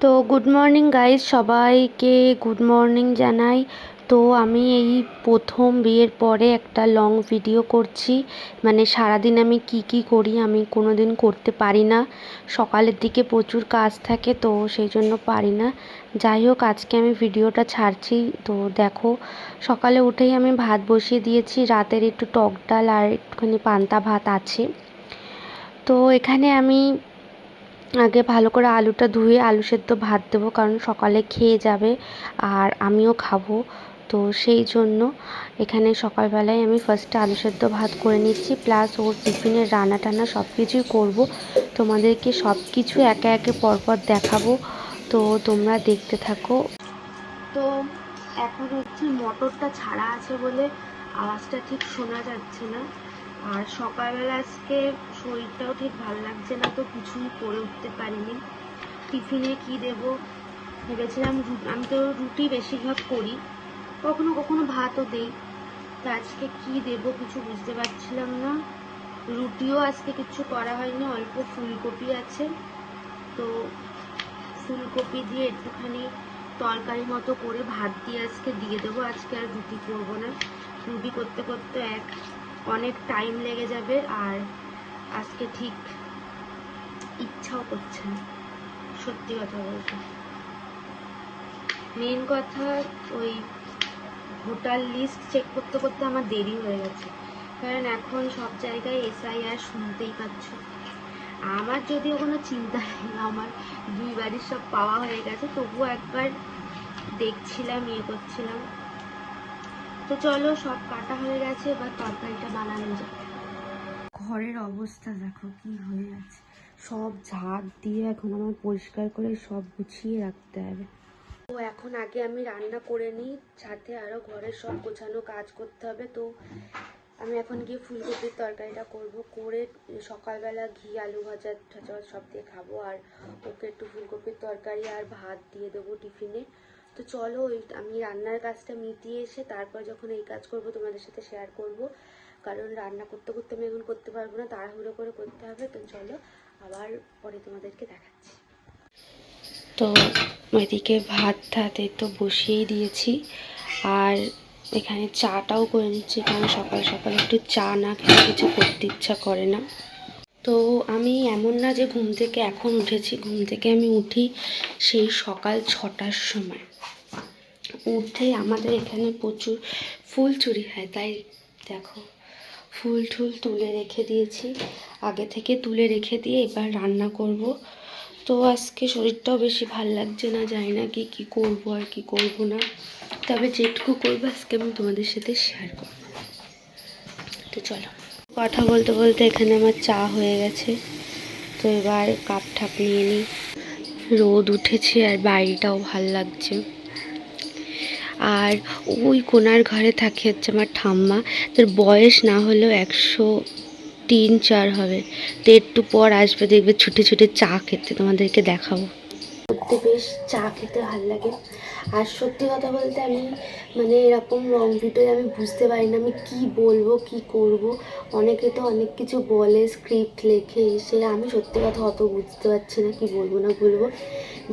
তো good morning guys সবাইকে good morning জানাই। তো আমি এই প্রথম বিয়ের পরে একটা লং ভিডিও করছি। মানে সারাদিন আমি কি কি করি আমি কোনো দিন করতে পারি না। সকালের দিকে প্রচুর কাজ থাকে, তো সেই জন্য পারি না। যাই হোক, আজকে আমি ভিডিওটা ছাড়ছি। তো দেখো, সকালে উঠেই আমি ভাত বসিয়ে দিয়েছি। রাতের একটু টক ডাল আর একটুখানি পান্তা ভাত আছে। তো এখানে আমি আগে ভালো করে আলুটা ধুয়ে আলু সেদ্ধ ভাত দেবো, কারণ সকালে খেয়ে যাবে আর আমিও খাব। তো সেই জন্য এখানে সকালবেলায় আমি ফার্স্টে আলু সেদ্ধ ভাত করে নিচ্ছি প্লাস ওর টিফিনের রান্না টান্না সব কিছুই করব। তোমাদেরকে সব কিছু একে একে পরপর দেখাবো, তো তোমরা দেখতে থাকো। তো এখন হচ্ছে মোটরটা ছাড়া আছে বলে আওয়াজটা ঠিক শোনা যাচ্ছে না। আর সকালবেলা আজকে শরীরটাও ঠিক ভালো লাগছে না, তো কিছুই করে উঠতে পারিনি। টিফিনে কি দেব? ভেবেছিলাম আমি তো রুটি বেশিরভাগ করি, কখনো কখনো ভাতও দেই। তো আজকে কি দেব কিছু বুঝতে পারছিলাম না। রুটিও আজকে কিছু করা হয়নি, অল্প ফুলকপি আছে। তো ফুলকপি দিয়ে একটুখানি তরকারি মতো করে ভাত দিয়ে আজকে দিয়ে দেবো। আজকে আর রুটি করব না। রুটি করতে করতে এক অনেক টাইম লেগে যাবে আর আজকে ঠিক ইচ্ছাও করছে না, সত্যি কথা বলতে। মেন কথা, ওই ভোটার লিস্ট চেক করতে করতে আমার দেরি হয়ে গেছে। কারণ এখন সব জায়গায় এসআইআর শুনতেই পাচ্ছ। আমার যদিও কোনো চিন্তা নেই, আমার দুই বাড়ির সব পাওয়া হয়ে গেছে, তবুও একবার দেখছিলাম ইয়ে করছিলাম। তো চলো সব কাটা হয়ে গেছে এবার তরকারিটা বানানো যাক। ঘরের অবস্থা দেখো কি হয়ে আছে সব ঝাড় দিয়ে এখন আমার পরিষ্কার করে সব গুছিয়ে রাখতে হবে। তো এখন আগে আমি রান্না করে নিই সাথে আরও ঘরের সব গোছানো কাজ করতে হবে। তো আমি এখন গিয়ে ফুলকপির তরকারিটা করব করে সকালবেলা ঘি আলু ভাজা টাজা সব দিয়ে খাব। আর ওকে একটু ফুলকপির তরকারি আর ভাত দিয়ে দেবো টিফিনে। তো চলো ওই আমি রান্নার কাজটা মিটিয়ে এসে তারপর যখন এই কাজ করব, তোমাদের সাথে শেয়ার করব। কারণ রান্না করতে করতে আমি এখন করতে পারব না, তাড়াহুড়ো করে করতে হবে। তো চলো, আবার পরে তোমাদেরকে দেখাচ্ছি। তো ওইদিকে ভাত এই তো বসিয়েই দিয়েছি। আর এখানে চাটাও করে নিচ্ছি, কারণ সকাল সকাল একটু চা না খেলে কিছু করতে ইচ্ছা করে না। তো আমি এমন না যে ঘুম থেকে এখন উঠেছি, ঘুম থেকে আমি উঠি সেই সকাল ছটার সময়। উঠে আমাদের এখানে প্রচুর ফুল চুরি হয়, তাই দেখো। ফুল টুল তুলে রেখে দিয়েছি। আগে থেকে তুলে রেখে দিয়ে এবার রান্না করব। তো আজকে শরীরটাও বেশি ভালো লাগছে না, জানি না কি, কী করব আর কি করব না। তবে যেটুকু করব আজকে আমি তোমাদের সাথে শেয়ার করব। তো চলো। কথা বলতে বলতে এখানে আমার চা হয়ে গেছে। তো এবার কাপ ঠাপ নিয়ে নিই। রোদ উঠেছে আর বাইরেটাও ভালো লাগছে। আর ওই কোনার ঘরে থাকে হচ্ছে আমার ঠাম্মা। তোর বয়স না হলেও একশো তিন, চার হবে। তো একটু পর আসবে, দেখবে ছুটে ছুটে চা খেতে তোমাদেরকে দেখাবো। সত্যি বেশ চা খেতে ভালো লাগে। আর সত্যি কথা বলতে আমি মানে এরকম লং ভিডিও আমি বুঝতে পারি না, আমি কি বলব, কি করব? অনেকে তো অনেক কিছু বলে স্ক্রিপ্ট লেখে সে আমি সত্যি কথা অত বুঝতে পারছি না, কি বলব না বলব।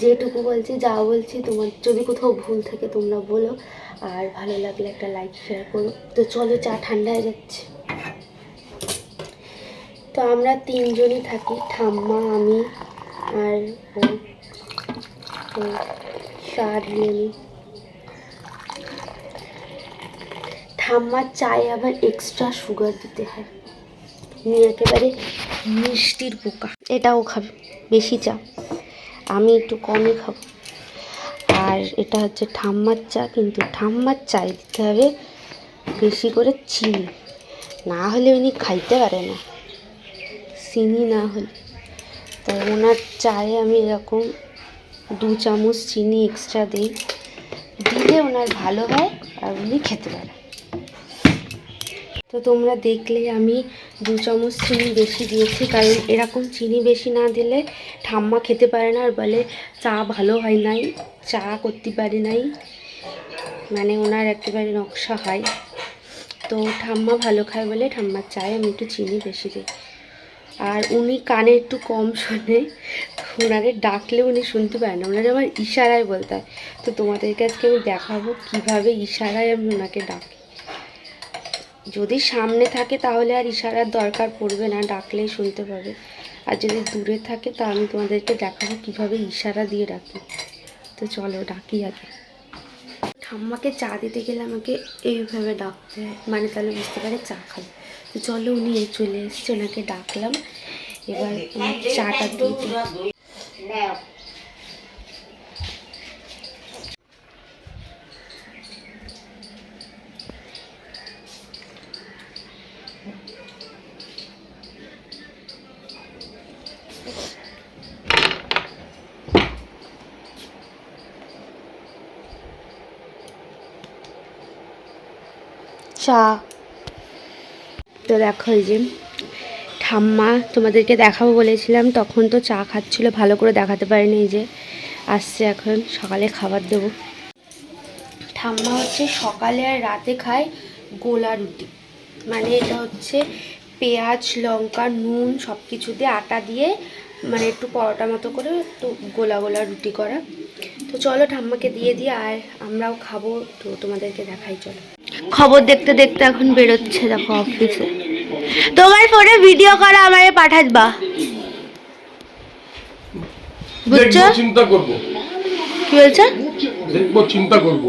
যেটুকু বলছি, যা বলছি, তোমার যদি কোথাও ভুল থাকে তোমরা বলো। আর ভালো লাগলে একটা লাইক শেয়ার করো। তো চলো চা ঠান্ডা হয়ে যাচ্ছে। তো আমরা তিনজনই থাকি, ঠাম্মা, আমি আর তো ঢেলে নিই ঠাম্মার চায়ে আবার এক্সট্রা সুগার দিতে হয়। নিয়ে একেবারে মিষ্টির পোকা। এটাও খাবে, বেশি চা। আমি একটু কমই খাব। আর এটা হচ্ছে ঠাম্মার চা, কিন্তু ঠাম্মার চায়ে দিতে হবে বেশি করে চিনি। না হলে উনি খাইতে পারে না। চিনি না হলে। তাই ওনার চায়ে আমি এরকম দু চামচ চিনি এক্সট্রা দিই। দিলে ওনার ভালো হয় আর উনি খেতে পারে তো তোমরা দেখলে আমি দু চামচ চিনি বেশি দিয়েছি, কারণ এরকম চিনি বেশি না দিলে ঠাম্মা খেতে পারে না আর বলে চা ভালো হয় নাই, চা করতে পারি নাই। মানে ওনার একেবারে নকশা হয়। তো ঠাম্মা ভালো খায় বলে ঠাম্মার চায়ে আমি একটু চিনি বেশি দিই। আর উনি কানে একটু কম শোনে ওনারে ডাকলে উনি শুনতে পায় না। ওনারা আমার ইশারায় বলতে হয়। তো তোমাদেরকে আজকে আমি দেখাবো কীভাবে ইশারায় আমি ওনাকে ডাকি। যদি সামনে থাকে তাহলে আর ইশারার দরকার পড়বে না, ডাকলেই শুনতে পাবে। আর যদি দূরে থাকে তা আমি তোমাদেরকে দেখাবো কীভাবে ইশারা দিয়ে ডাকি। তো চলো ডাকি আগে। ঠাম্মাকে চা দিতে গেলে আমাকে এইভাবে ডাকতে হয়। মানে তাহলে বুঝতে পারে চা খাবে। তো চলো উনি চলে এসছে, ওনাকে ডাকলাম। এবার চাটা দিয়ে দিই। চা তো দেখো এই যে ঠাম্মা তোমাদেরকে দেখাবো বলেছিলাম, তখন তো চা খাচ্ছিলো, ভালো করে দেখাতে পারিনি যে। আসছে এখন, সকালে খাবার দেবো। ঠাম্মা হচ্ছে সকালে আর রাতে খায় গোলা রুটি। মানে এটা হচ্ছে পেঁয়াজ, লঙ্কা, নুন সব কিছু দিয়ে আটা দিয়ে মানে একটু পরোটা মতো করে একটু গোলা গোলা রুটি করা। তো চলো ঠাম্মাকে দিয়ে দিয়ে আর আমরাও খাব, তো তোমাদেরকে দেখাই, চলো। খবর দেখতে দেখতে এখন বেরোচ্ছে, দেখো অফিসে তোমার ফোনে ভিডিও করা আমারে পাঠাতবা বুঝছ? চিন্তা করব। কি বলছো? দেখব চিন্তা করব।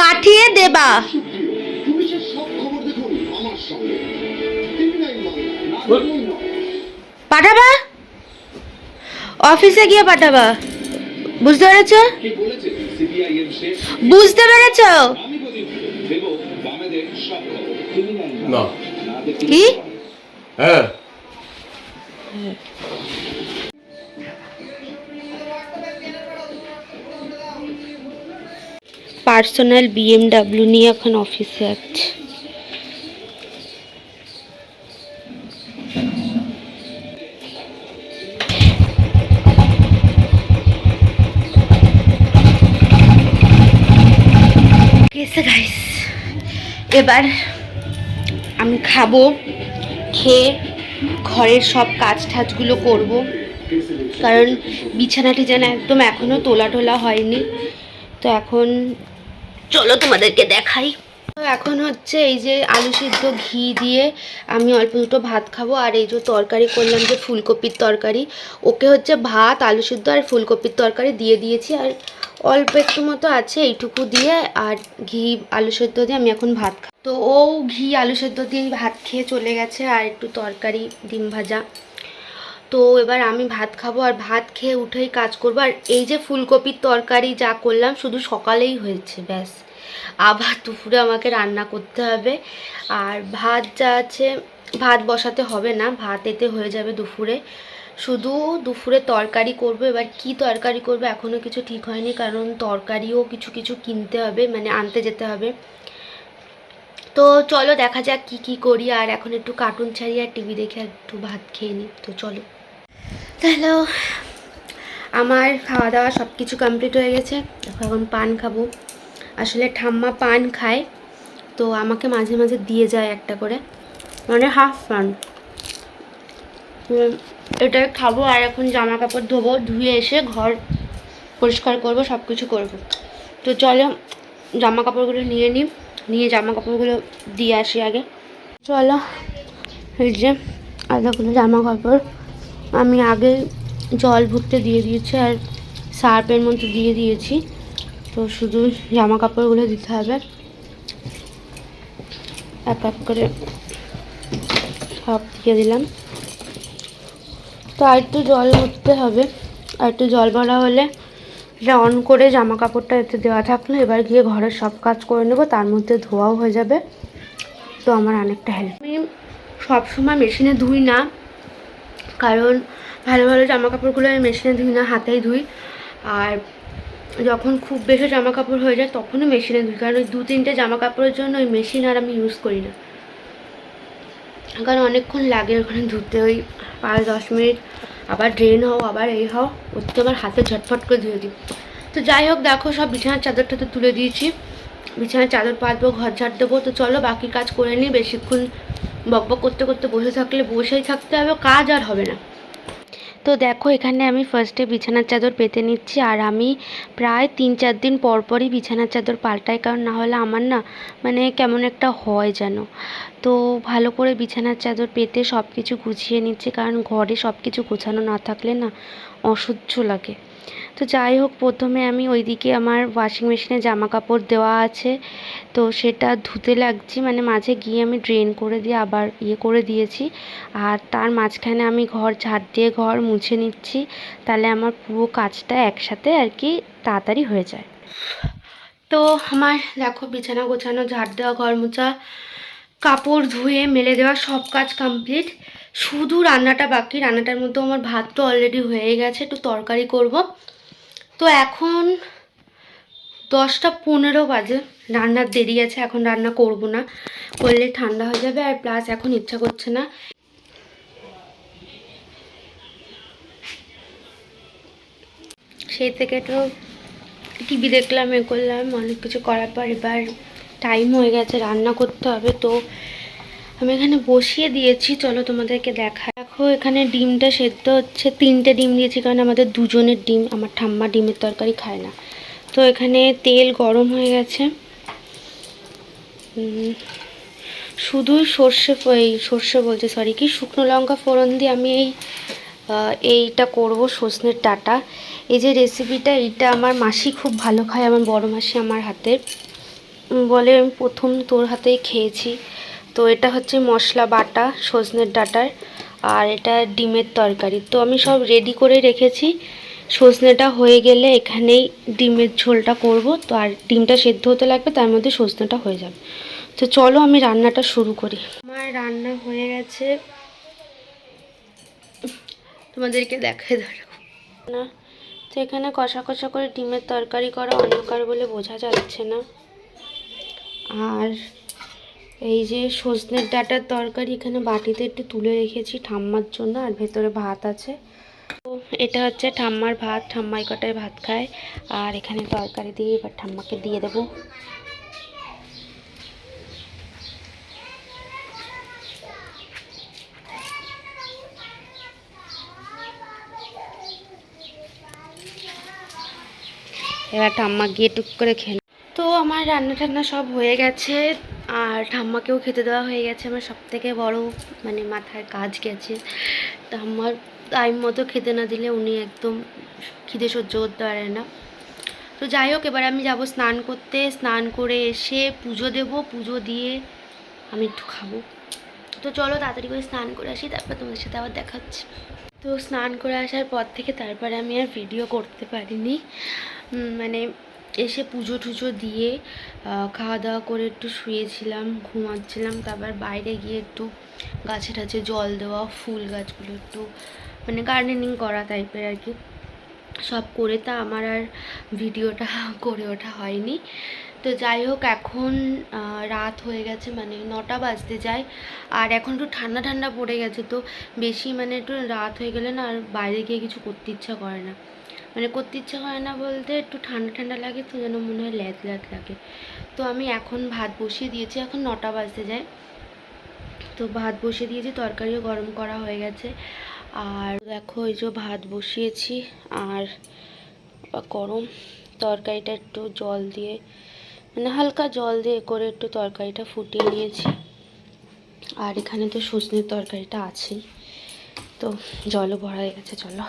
পাঠিয়ে দেবা। পাঠাবা? অফিসে গিয়ে পাঠাবা। বুঝতে পেরেছ? বুঝতে পেরেছ? না। কি? হ্যাঁ। পার্সোনাল বিএমডাব্লিউ নিয়ে এখন অফিসে আছে। এবার আমি খাব। খেয়ে ঘরের সব কাজ টাজগুলো করব। কারণ বিছানাটি যেন একদম এখনও তোলা টোলা হয়নি। তো এখন চলো তোমাদেরকে দেখাই। এখন হচ্ছে এই যে আলু সিদ্ধ ঘি দিয়ে আমি অল্প দুটো ভাত খাব, আর এই যে তরকারি করলাম যে ফুলকপির তরকারি, ওকে হচ্ছে ভাত, আলু সিদ্ধ আর ফুলকপির তরকারি দিয়ে দিয়েছি, আর অল্প একটু মতো আছে এইটুকু দিয়ে, আর ঘি, আলু সেদ্ধ দিয়ে আমি এখন ভাত খাব। তো ও ঘি, আলু সেদ্ধ দিয়ে ভাত খেয়ে চলে গেছে, আর একটু তরকারি, ডিম ভাজা। তো এবার আমি ভাত খাব, আর ভাত খেয়ে উঠেই কাজ করব, আর এই যে ফুলকপির তরকারি যা করলাম, শুধু সকালেই হয়েছে, ব্যাস। আবার দুপুরে আমাকে রান্না করতে হবে। আর ভাত যা আছে, ভাত বসাতে হবে না, ভাত এতে হয়ে যাবে দুপুরে। শুধু দুপুরে তরকারি করব, এবার কি তরকারি করব এখনও কিছু ঠিক হয়নি, কারণ তরকারিও কিছু কিছু কিনতে হবে মানে আনতে যেতে হবে। তো চলো দেখা যাক কি কি করি, আর এখন একটু কার্টুন ছাড়ি আর টিভি দেখে একটু ভাত খেয়ে নিই। তো চলো। হ্যালো আমার খাওয়া দাওয়া সব কিছু কমপ্লিট হয়ে গেছে, এখন পান খাব। আসলে ঠাম্মা পান খায়, তো আমাকে মাঝে মাঝে দিয়ে যায় একটা করে মানে হাফ পান। এটা খাব আর এখন জামা কাপড় ধোবো, ধুয়ে এসে ঘর পরিষ্কার করব সব কিছু করব। তো চলো জামা কাপড়গুলো নিয়ে নিই, নিয়ে জামা কাপড়গুলো দিয়ে আসি আগে। চলো, এই যে আলাগুলো জামা কাপড় আমি আগে জল ভরতে দিয়ে দিয়েছি আর সার্পের মধ্যে দিয়ে দিয়েছি। তো শুধু জামা কাপড়গুলো দিতে হবে। এক এক করে সব দিয়ে দিলাম। তো আর একটু জল ভরতে হবে। আর একটু জল ভরা হলে এটা অন করে জামা কাপড়টা এতে দেওয়া থাকল। এবার গিয়ে ঘরের সব কাজ করে নেব, তার মধ্যে ধোয়াও হয়ে যাবে। তো আমার অনেকটা হেল্প আমি সবসময় মেশিনে ধুই না, কারণ ভালো ভালো জামা কাপড়গুলো আমি মেশিনে ধুই না, হাতেই ধুই। আর যখন খুব বেশি জামা কাপড় হয়ে যায় তখনও মেশিনে ধুই। কারণ ওই দু তিনটে জামা কাপড়ের জন্য ওই মেশিন আর আমি ইউজ করি না। কারণ অনেকক্ষণ লাগে ওখানে ধুতে, ওই পাঁচ দশ মিনিট, আবার ড্রেন হও, আবার এই হও থেকে আমার হাতে ঝটফট করে ধুয়ে দিই। তো যাই হোক, দেখো সব বিছানার চাদরটা তো তুলে দিয়েছি। বিছানার চাদর পাতবো, ঘর ঝাড় দেবো, তো চলো বাকি কাজ করে নিই। বেশিক্ষণ বকবক করতে করতে বসে থাকলে, বসেই থাকতে হবে, কাজ আর হবে না। তো দেখো, এখানে আমি ফার্স্টে বিছানার চাদর পেতে নিচ্ছি। আর আমি প্রায় তিন চার দিন পর পরই বিছানার চাদর পাল্টাই, কারণ না হলে আমার না মানে কেমন একটা হয় যেন। তো ভালো করে বিছানার চাদর পেতে সব কিছু গুছিয়ে নিচ্ছি, কারণ ঘরে সব কিছু গোছানো না থাকলে না অসহ্য লাগে। তো যাই হোক, প্রথমে আমি ওইদিকে আমার ওয়াশিং মেশিনে জামা কাপড় দেওয়া আছে। তো সেটা ধুতে লাগছি মানে মাঝে গিয়ে আমি ড্রেন করে দিয়ে আবার ইয়ে করে দিয়েছি। আর তার মাঝখানে আমি ঘর, ঝাড় দিয়ে ঘর মুছে নিচ্ছি। তাহলে আমার পুরো কাজটা একসাথে আর কি তাড়াতাড়ি হয়ে যায়। তো আমার দেখো, বিছানা গোছানো, ঝাড় দেওয়া, ঘর মোছা, কাপড় ধুয়ে, মেলে দেওয়া সব কাজ কমপ্লিট শুধু রান্নাটা বাকি, রান্নাটার মধ্যে আমার ভাত তো অলরেডি হয়ে গেছে, একটু তরকারি করব। তো এখন দশটা পনেরো বাজে, রান্নার দেরি আছে, এখন রান্না করব না। করলে ঠান্ডা হয়ে যাবে আর প্লাস এখন ইচ্ছা করছে না। সেই থেকে তো টিভি দেখলাম, এ করলাম, অনেক কিছু করার পর এবার টাইম হয়ে গেছে, রান্না করতে হবে। তো আমি এখানে বসিয়ে দিয়েছি, চলো তোমাদেরকে দেখা দেখো, এখানে ডিমটা সেদ্ধ হচ্ছে, তিনটে ডিম দিয়েছি, কারণ আমাদের দুজনের ডিম, আমার ঠাম্মা ডিমের তরকারি খায় না। তো এখানে তেল গরম হয়ে গেছে। শুধুই সর্ষে এই সর্ষে বলছে সরি কি শুকনো লঙ্কা ফোড়ন দিয়ে আমি এই এইটা করব সজনের ডাটা। এই যে রেসিপিটা এইটা আমার মাসি খুব ভালো খায়, আমার বড় মাসি আমার হাতে বলে আমি প্রথম তোর হাতেই খেয়েছি। তো এটা হচ্ছে মশলা বাটা, সজনের ডাটার, আর এটা ডিমের তরকারি। তো আমি সব রেডি করে রেখেছি। সজনেটা হয়ে গেলে এখানেই ডিমের ঝোলটা করব। তো আর ডিমটা সেদ্ধ হতে লাগবে, তার মধ্যে সজনেটা হয়ে যাবে। তো চলো আমি রান্নাটা শুরু করি। আমার রান্না হয়ে গেছে। তোমাদেরকে দেখাই দাঁড়াও না তো এখানে কষা কষা করে ডিমের তরকারি করা অন্ধকার বলে বোঝা যাচ্ছে না। আর এই যে সজনের ডাঁটার তরকারি এখানে বাটিতে একটু তুলে রেখেছি ঠাম্মার জন্য, আর ভেতরে ভাত আছে। তো এটা হচ্ছে ঠাম্মার ভাত, ঠাম্মাই কটায় ভাত খায়, আর এখানে তরকারি দিয়ে এবার ঠাম্মাকে দিয়ে দেবো। এবার ঠাম্মা গিয়ে টুক করে নেয়। তো আমার রান্না টান্না সব হয়ে গেছে। আর ঠাম্মাকেও খেতে দেওয়া হয়ে গেছে, আমার সব থেকে বড়ো মানে মাথায় কাজ গেছে। ঠাম্মার টাইম মতো খেতে না দিলে উনি একদম খিদে সহ্য করতে পারে না। তো যাই হোক, এবার আমি যাব স্নান করতে। স্নান করে এসে পুজো দেব, পুজো দিয়ে আমি একটু খাব। তো চলো তাড়াতাড়ি করে স্নান করে আসি, তারপর তোমাদের সাথে আবার দেখা হচ্ছে তো স্নান করে আসার পর থেকে তারপরে আমি আর ভিডিও করতে পারিনি। মানে এসে পুজো টুজো দিয়ে খাওয়া দাওয়া করে একটু শুয়েছিলাম, ঘুমাচ্ছিলাম, তারপর বাইরে গিয়ে একটু গাছে টাছে জল দেওয়া, ফুল গাছগুলো একটু মানে গার্ডেনিং করা টাইপের আর কি। সব করে তা আমার আর ভিডিওটা করে ওঠা হয়নি। তো যাই হোক, এখন রাত হয়ে গেছে মানে নটা বাজতে যায়। আর এখন একটু ঠান্ডা ঠান্ডা পড়ে গেছে, তো বেশি মানে একটু রাত হয়ে গেলে না আর বাইরে গিয়ে কিছু করতে ইচ্ছা করে না। মানে করতে ইচ্ছা হয় না বলতে একটু ঠান্ডা ঠান্ডা লাগে তো যেন মনে হয় ল্যাদ ল্যাদ লাগে। তো আমি এখন ভাত বসিয়ে দিয়েছি, এখন নটা বাজতে যায়। তো ভাত বসিয়ে দিয়েছি, তরকারিও গরম করা হয়ে গেছে। আর দেখো এই যে ভাত বসিয়েছি আর গরম তরকারিটা একটু জল দিয়ে মানে হালকা জল দিয়ে করে একটু তরকারিটা ফুটিয়ে নিয়েছি। আর এখানে তো সজনের তরকারিটা আছেই। তো জলও ভরা হয়ে গেছে, চলো।